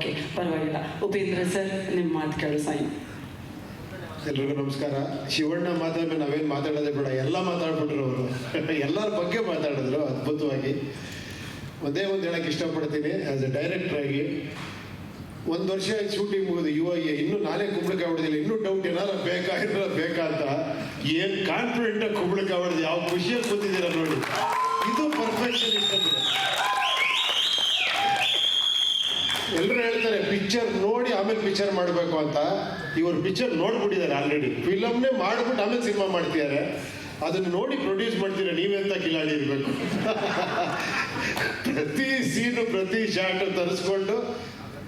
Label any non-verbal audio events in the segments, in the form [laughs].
Okay ಪರವಾಗಿಲ್ಲ. Upendra sir, ನಿಮ್ಮ ಮಾತು ಕೇಳು, ಸಾಯಿ. ಎಲ್ರಿಗೂ ನಮಸ್ಕಾರ. ಶಿವಣ್ಣ ಮಾತಾಡ್ಮೇಲೆ ನಾವೇನು ಮಾತಾಡೋದೇ ಬೇಡ. ಎಲ್ಲ ಮಾತಾಡ್ಬಿಟ್ರು ಅವರು. [laughs] ಎಲ್ಲರ ಬಗ್ಗೆ ಮಾತಾಡಿದ್ರು, ಅದ್ಭುತವಾಗಿ. ಒಂದೇ ಒಂದು ಹೇಳಕ್ಕೆ ಇಷ್ಟಪಡ್ತೀನಿ. ಆ್ಯಸ್ ಎ ಆಗಿ ಒಂದು ವರ್ಷ ಶೂಟಿಂಗ್ ಮುಗಿದು ಯುವ ಇನ್ನೂ ನಾನೇ ಕುಂಬಳಕ್ಕೆ ಹೊಡೆದಿಲ್ಲ. ಇನ್ನೂ ಡೌಟ್ ಏನಾರ ಬೇಕಾ ಏನಾರ ಬೇಕಾ ಅಂತ ಏನು ಕಾನ್ಫಿಡೆಂಟಾಗಿ ಕುಂಬಳಕ್ಕೆ ಹೊಡೆದು, ಯಾವ ಖುಷಿಯಾಗಿ ಕೂತಿದ್ದೀರ ನೋಡಿ. ಇದು ಪರ್ಫೆಕ್ಷನ್ ಇಷ್ಟಂದ್ರೆ ಎಲ್ಲರೂ ಹೇಳ್ತಾರೆ ಪಿಕ್ಚರ್ ನೋಡಿ ಆಮೇಲೆ ಪಿಕ್ಚರ್ ಮಾಡಬೇಕು ಅಂತ. ಇವರು ಪಿಕ್ಚರ್ ನೋಡ್ಬಿಟ್ಟಿದ್ದಾರೆ ಆಲ್ರೆಡಿ ಫಿಲಮ್ನೇ ಮಾಡ್ಬಿಟ್ಟು ಆಮೇಲೆ ಸಿನಿಮಾ ಮಾಡ್ತಿದ್ದಾರೆ. ಅದನ್ನು ನೋಡಿ ಪ್ರೊಡ್ಯೂಸ್ ಮಾಡ್ತೀರಾ ನೀವೆಂತ ಕಿಲಾಡಿ ಇರಬೇಕು? [laughs] ಪ್ರತಿ ಸೀನು ಪ್ರತಿ ಶಾಟು ತರಿಸ್ಕೊಂಡು,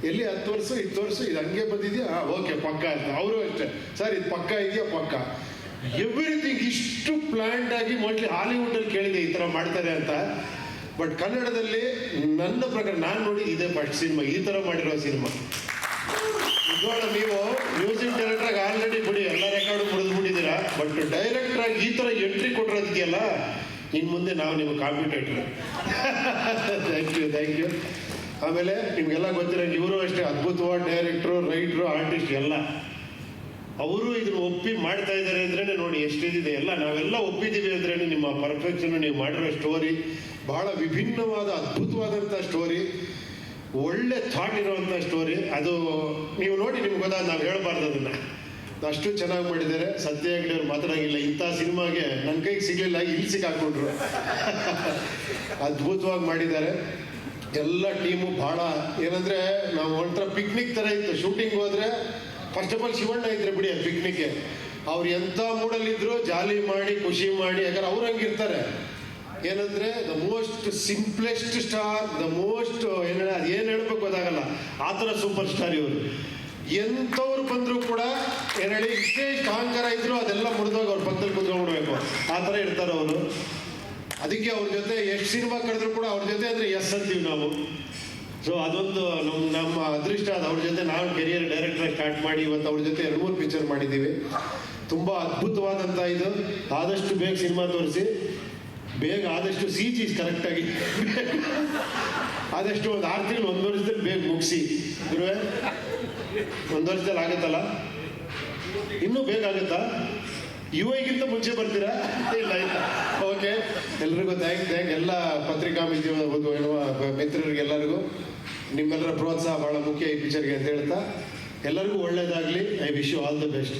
ಎಲ್ಲಿ ಹತ್ತು ವರ್ಷ, ಇತ್ತು ವರ್ಷ ಇದು ಹಂಗೆ ಬಂದಿದೆಯಾ? ಓಕೆ ಪಕ್ಕ ಅಂತ. ಅವರು ಅಷ್ಟೇ. ಸರ್, ಇದು ಪಕ್ಕ ಇದೆಯಾ? ಪಕ್ಕ. ಎವ್ರಿಥಿಂಗ್ ಇಷ್ಟು ಪ್ಲ್ಯಾಂಡ್ ಆಗಿ ಮೋಸ್ಟ್ಲಿ ಹಾಲಿವುಡ್ ಅಲ್ಲಿ ಕೇಳಿದೆ ಈ ಥರ ಮಾಡ್ತಾರೆ ಅಂತ. ಬಟ್ ಕನ್ನಡದಲ್ಲಿ ನನ್ನ ಪ್ರಕಾರ ನಾನು ನೋಡಿ ಇದೇ ಫಸ್ಟ್ ಸಿನಿಮಾ ಈ ಥರ ಮಾಡಿರೋ ಸಿನಿಮಾ ನಿಜವಾಗ್ಲೂ ನೀವು ಮ್ಯೂಸಿಕ್ ಡೈರೆಕ್ಟರ್ ಆಲ್ರೆಡಿ ಬಿಡಿ, ಎಲ್ಲ ರೆಕಾರ್ಡು ಮುರಿದ್ಬಿಟ್ಟಿದ್ದೀರಾ ಬಟ್ ಡೈರೆಕ್ಟರ್ ಆಗಿ ಈ ಥರ ಎಂಟ್ರಿ ಕೊಟ್ಟಿರೋದಕ್ಕೆಲ್ಲ ಇನ್ನು ಮುಂದೆ ನಾವು ನಿಮ್ಮ competitor thank you thank you ಆಮೇಲೆ ನಿಮಗೆಲ್ಲ ಗೊತ್ತಿರೋ ಇವರು ಅಷ್ಟೇ ಅದ್ಭುತವಾದ ಡೈರೆಕ್ಟ್ರು ರೈಟ್ರು ಆರ್ಟಿಸ್ಟ್ ಎಲ್ಲ. ಅವರು ಇದನ್ನು ಒಪ್ಪಿ ಮಾಡ್ತಾ ಇದ್ದಾರೆ ಅಂದ್ರೆ ನೋಡಿ ಎಷ್ಟಿದೆ ಎಲ್ಲ. ನಾವೆಲ್ಲ ಒಪ್ಪಿದ್ದೀವಿ ಅಂದ್ರೆ ನಿಮ್ಮ ಪರ್ಫೆಕ್ಷನ್ ನೀವು ಮಾಡಿರೋ ಸ್ಟೋರಿ ಬಹಳ ವಿಭಿನ್ನವಾದ ಅದ್ಭುತವಾದಂಥ ಸ್ಟೋರಿ ಒಳ್ಳೆ ಥಾಟ್ ಇರುವಂಥ ಸ್ಟೋರಿ ಅದು ನೀವು ನೋಡಿ, ನಿಮ್ಗೆ ಗೊತ್ತಾ, ನಾವು ಹೇಳಬಾರ್ದು ಅದನ್ನು. ಅಷ್ಟು ಚೆನ್ನಾಗಿ ಮಾಡಿದ್ದಾರೆ. ಸತ್ಯ ಹೆಗ್ಡೆ ಅವ್ರು ಮಾತಾಡಂಗಿಲ್ಲ. ಇಂಥ ಸಿನಿಮಾಗೆ ನನ್ನ ಕೈಗೆ ಸಿಗಲಿಲ್ಲ, ಇಲ್ಲಿ ಸಿಕ್ಕಾಕೊಂಡ್ರು [laughs] ಅದ್ಭುತವಾಗಿ ಮಾಡಿದ್ದಾರೆ. ಎಲ್ಲ ಟೀಮು ಭಾಳ, ಏನಂದರೆ, ನಾವು ಒಂಥರ ಪಿಕ್ನಿಕ್ ಥರ ಇತ್ತು. ಶೂಟಿಂಗ್ ಹೋದರೆ ಫಸ್ಟ್ ಆಫ್ ಆಲ್ ಶಿವಣ್ಣ ಇದ್ರೆ ಬಿಡಿ ಪಿಕ್ನಿಕ್ಗೆ ಅವ್ರು ಎಂಥ ಮೂಡಲ್ಲಿದ್ರು ಜಾಲಿ ಮಾಡಿ, ಖುಷಿ ಮಾಡಿ, ಯಾಕಂದ್ರೆ ಅವ್ರು ಹಂಗಿರ್ತಾರೆ. ಏನಂದ್ರೆ the most simplest star the most ಏನು ಅದು ಏನು ಹೇಳ್ಬೇಕು ಗೊತ್ತಾಗಲ್ಲ. ಆ ಥರ ಸೂಪರ್ ಸ್ಟಾರ್ ಇವರು. ಎಂಥವ್ರು ಬಂದರೂ ಕೂಡ ಏನೇಳಿ ಇಷ್ಟೇ ಅಹಂಕಾರ ಇದ್ರು ಅದೆಲ್ಲ ಮುರಿದೋಗಿ ಅವ್ರ ಪಕ್ಕದಲ್ಲಿ ಕುತ್ಕೊಂಡ್ಬಿಡ್ಬೇಕು. ಆ ಥರ ಇರ್ತಾರೆ ಅವರು. ಅದಕ್ಕೆ ಅವ್ರ ಜೊತೆ ಎಷ್ಟು ಸಿನಿಮಾ ಕಳೆದ್ರು ಕೂಡ ಅವ್ರ ಜೊತೆ ಅಂದರೆ ಎಸ್ ಅಂತೀವಿ ನಾವು. ಸೊ ಅದೊಂದು ನಮ್ಮ ನಮ್ಮ ಅದೃಷ್ಟ ಅದು. ಅವ್ರ ಜೊತೆ ನಾವು ಕೆರಿಯರ್ ಡೈರೆಕ್ಟರ್ ಸ್ಟಾರ್ಟ್ ಮಾಡಿ, ಇವತ್ತು ಅವ್ರ ಜೊತೆ ಎರಡು ಮೂರು ಪಿಕ್ಚರ್ ಮಾಡಿದ್ದೀವಿ ತುಂಬ ಅದ್ಭುತವಾದಂಥ ಇದು. ಆದಷ್ಟು ಬೇಗ ಸಿನಿಮಾ ತೋರಿಸಿ. ಬೇಗ ಆದಷ್ಟು ಸಿ ಜಿ ಕರೆಕ್ಟಾಗಿ ಆದಷ್ಟು ಒಂದು ಆರು ತಿಂಗಳು, ಒಂದು ವರ್ಷದಲ್ಲಿ ಬೇಗ ಮುಗಿಸಿ. ಗುರುವೆ, ಒಂದು ವರ್ಷದಲ್ಲಿ ಆಗುತ್ತಲ್ಲ? ಇನ್ನೂ ಬೇಗ ಆಗುತ್ತಾ? ಯುವಗಿಂತ ಮುಂಚೆ ಬರ್ತೀರಾ? ಇಲ್ಲ ಇಲ್ಲ. ಓಕೆ ಎಲ್ರಿಗೂ ಥ್ಯಾಂಕ್ ಥ್ಯಾಂಕ್ ಎಲ್ಲ ಪತ್ರಿಕಾ ಮಿತ್ರರಿಗೆಲ್ಲರಿಗೂ ನಿಮ್ಮೆಲ್ಲರ ಪ್ರೋತ್ಸಾಹ ಭಾಳ ಮುಖ್ಯ ಈ ಪಿಕ್ಚರ್ಗೆ ಅಂತ ಹೇಳ್ತಾ. ಎಲ್ಲರಿಗೂ ಒಳ್ಳೇದಾಗಲಿ. I wish you all the best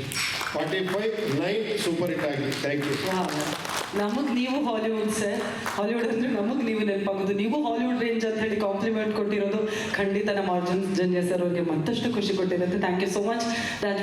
forty five nine super hit ಆಗಿ ಥ್ಯಾಂಕ್ ಯು ನಮಗ್ ನೀವು ಹಾಲಿವುಡ್ ಸರ್ ಹಾಲಿವುಡ್ ಅಂದ್ರೆ ನಮಗ್ ನೀವು ನೆನಪಾಗೋದು. ನೀವು ಹಾಲಿವುಡ್ ರೇಂಜ್ ಅಂತ ಹೇಳಿ ಕಾಂಪ್ಲಿಮೆಂಟ್ ಕೊಟ್ಟಿರೋದು ಖಂಡಿತ ನಮ್ಮ ಅರ್ಜುನ್ ಜನ್ಯ ಸರ್ ಅವ್ರಿಗೆ ಮತ್ತಷ್ಟು ಖುಷಿ ಕೊಟ್ಟಿರುತ್ತೆ. Thank you so much Rajvi